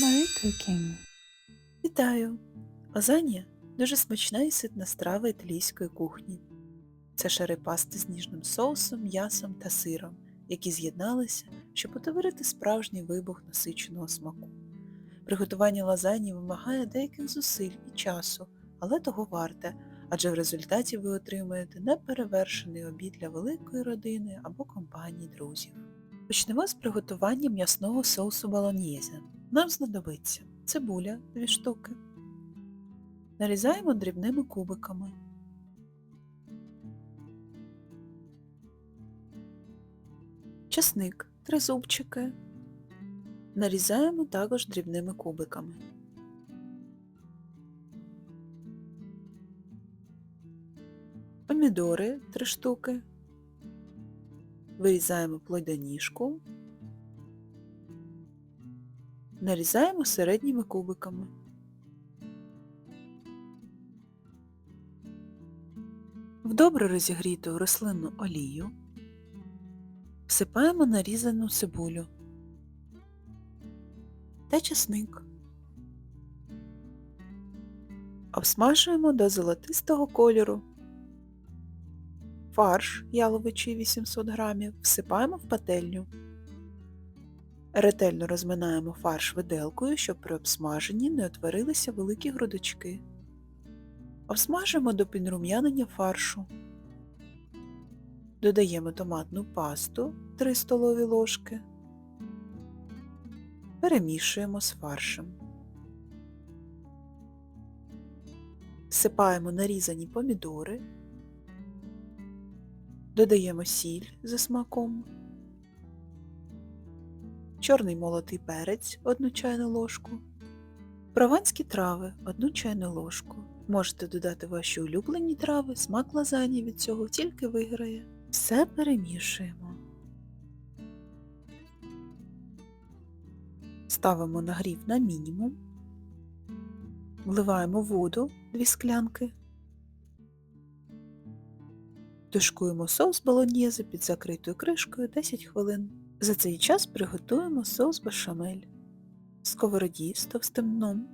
Marie Cooking. Вітаю! Лазанья – дуже смачна і ситна страва італійської кухні. Це шари пасти з ніжним соусом, м'ясом та сиром, які з'єдналися, щоб утворити справжній вибух насиченого смаку. Приготування лазаньї вимагає деяких зусиль і часу, але того варте, адже в результаті ви отримаєте неперевершений обід для великої родини або компанії друзів. Почнемо з приготування м'ясного соусу балоньєзе. Нам знадобиться цибуля 2 штуки. Нарізаємо дрібними кубиками. Часник 3 зубчики. Нарізаємо також дрібними кубиками. Помідори 3 штуки. Вирізаємо плойдоніжку. Нарізаємо середніми кубиками. В добре розігріту рослинну олію всипаємо нарізану цибулю та чесник. Обсмажуємо до золотистого кольору. Фарш яловичий 800 г всипаємо в пательню. Ретельно розминаємо фарш виделкою, щоб при обсмаженні не утворилися великі грудочки. Обсмажимо до підрум'янення фаршу. Додаємо томатну пасту 3 столові ложки. Перемішуємо з фаршем. Всипаємо нарізані помідори. Додаємо сіль за смаком чорний молотий перець 1 чайну ложку, прованські трави 1 чайну ложку. Можете додати ваші улюблені трави, смак лазані від цього тільки виграє. Все перемішуємо. Ставимо нагрів на мінімум, вливаємо воду 2 склянки, тушкуємо соус болоньєзе під закритою кришкою 10 хвилин. За цей час приготуємо соус бешамель. В сковороді з товстим дном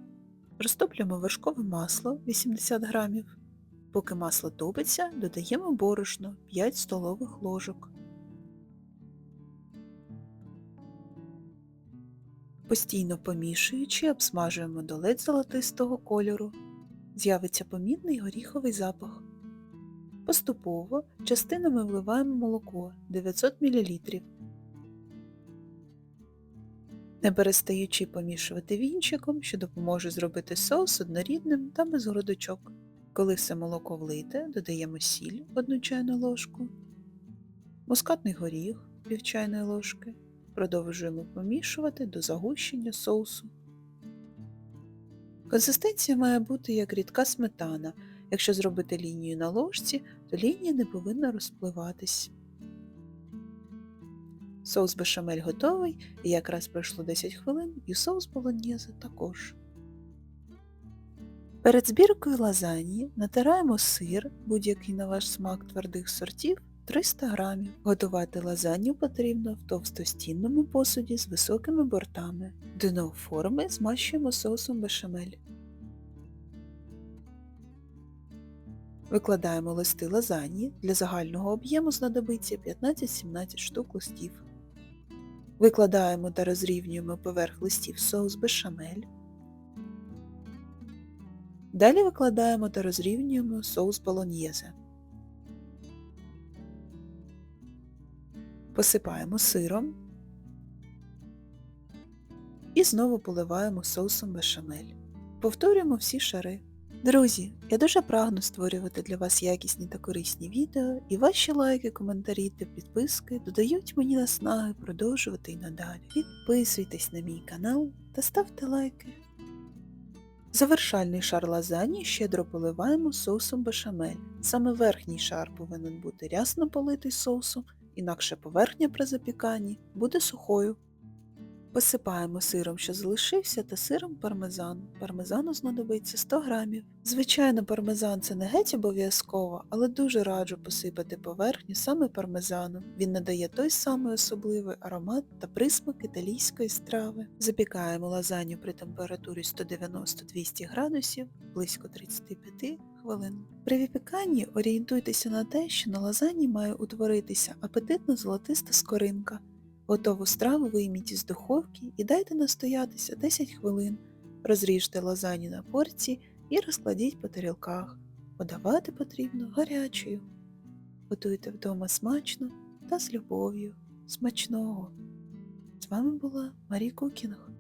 розтоплюємо вершкове масло 80 г. Поки масло топиться, додаємо борошно 5 столових ложок. Постійно помішуючи, обсмажуємо до ледь золотистого кольору. З'явиться помітний горіховий запах. Поступово частинами вливаємо молоко 900 мл не перестаючи помішувати вінчиком, що допоможе зробити соус однорідним та без грудочок. Коли все молоко влите, додаємо сіль 1 чайну ложку, мускатний горіх пів чайної ложки. Продовжуємо помішувати до загущення соусу. Консистенція має бути як рідка сметана. Якщо зробити лінію на ложці, то лінія не повинна розпливатись. Соус бешамель готовий, і якраз пройшло 10 хвилин, і соус болоньєзе також. Перед збіркою лазаньї натираємо сир, будь-який на ваш смак твердих сортів 300 г. Готувати лазанью потрібно в товстостінному посуді з високими бортами. Дно форми змащуємо соусом бешамель. Викладаємо листи лазаньї, для загального об'єму знадобиться 15-17 штук листів. Викладаємо та розрівнюємо поверх листів соус бешамель. Далі викладаємо та розрівнюємо соус болоньєзе. Посипаємо сиром і знову поливаємо соусом бешамель. Повторюємо всі шари. Друзі, я дуже прагну створювати для вас якісні та корисні відео, і ваші лайки, коментарі та підписки додають мені наснаги продовжувати і надалі. Підписуйтесь на мій канал та ставте лайки. Завершальний шар лазані щедро поливаємо соусом бешамель. Саме верхній шар повинен бути рясно политий соусом, інакше поверхня при запіканні буде сухою. Посипаємо сиром, що залишився, та сиром пармезан. Пармезану знадобиться 100 грамів. Звичайно, пармезан це не геть обов'язково, але дуже раджу посипати поверхню саме пармезаном. Він надає той самий особливий аромат та присмак італійської страви. Запікаємо лазанью при температурі 190-200 градусів близько 35 хвилин. При випіканні орієнтуйтеся на те, що на лазанні має утворитися апетитно золотиста скоринка. Готову страву вийміть із духовки і дайте настоятися 10 хвилин. Розріжте лазані на порції і розкладіть по тарілках. Подавати потрібно гарячою. Готуйте вдома смачно та з любов'ю. Смачного! З вами була Марі Кукінг.